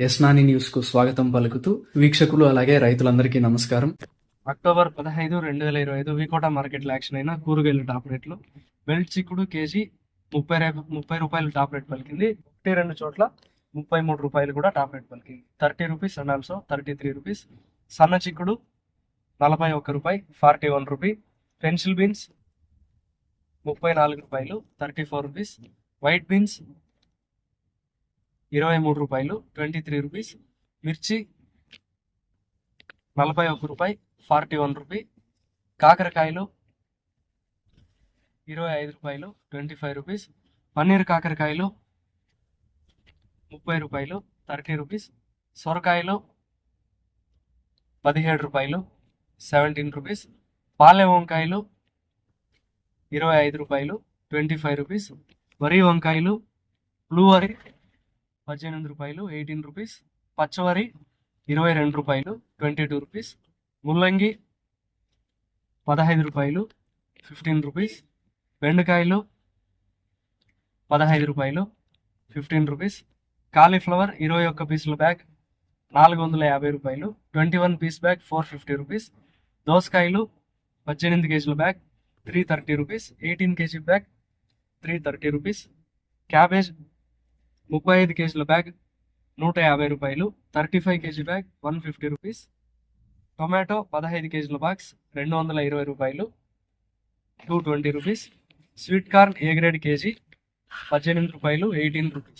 యస్నాని న్యూస్కు స్వాగతం పలుకుతూ వీక్షకులు అలాగే రైతులందరికీ నమస్కారం. అక్టోబర్ పదహైదు రెండు వేల ఇరవై ఐదు వికోట మార్కెట్లో యాక్షన్ అయిన కూరగాయల టాప్ రేట్లు బెల్ట్ చిక్కుడు కేజీ ముప్పై ముప్పై రూపాయలు టాప్ రేట్ పలికింది. ఒకటి రెండు చోట్ల ముప్పై మూడు రూపాయలు కూడా టాప్ రేట్ పలికింది. Thirty rupees and also thirty three rupees. సన్న చిక్కుడు నలభై ఒక్క రూపాయి forty one rupee. Pencil beans ముప్పై నాలుగు రూపాయలు thirty four rupees. White beans ఇరవై మూడు రూపాయలు ట్వంటీ త్రీ రూపీస్. మిర్చి నలభై ఒక్క రూపాయి ఫార్టీ వన్ రూపీ. కాకరకాయలు ఇరవై ఐదు రూపాయలు ట్వంటీ ఫైవ్ రూపీస్. పన్నీర్ కాకరకాయలు ముప్పై రూపాయలు థర్టీ రూపీస్. సొరకాయలు పదిహేడు రూపాయలు సెవెంటీన్ రూపీస్. పాలె వంకాయలు ఇరవై ఐదు రూపాయలు ట్వంటీ ఫైవ్ రూపీస్. వరి వంకాయలు బ్లూ వరి పద్దెనిమిది రూపాయలు ఎయిటీన్ రూపీస్. పచ్చవరి ఇరవై రెండు రూపాయలు ట్వంటీ టూ రూపీస్. ముల్లంగి పదహైదు రూపాయలు ఫిఫ్టీన్ రూపీస్. బెండకాయలు పదహైదు రూపాయలు ఫిఫ్టీన్ రూపీస్. కాలీఫ్లవర్ ఇరవై ఒక్క పీసుల బ్యాగ్ నాలుగు వందల యాభై రూపాయలు twenty one piece bag four fifty rupees. దోసకాయలు పద్దెనిమిది కేజీల bag three thirty rupees. Eighteen kg bag three thirty rupees. Cabbage ముప్పై ఐదు కేజీల బ్యాగ్ నూట యాభై రూపాయలు. Thirty five kg bag one fifty rupees. Tomato పదహైదు కేజీల బాక్స్ రెండు వందల ఇరవై రూపాయలు. Two twenty rupees. Sweet corn A grade kg? పద్దెనిమిది రూపాయలు ఎయిటీన్ రూపీస్.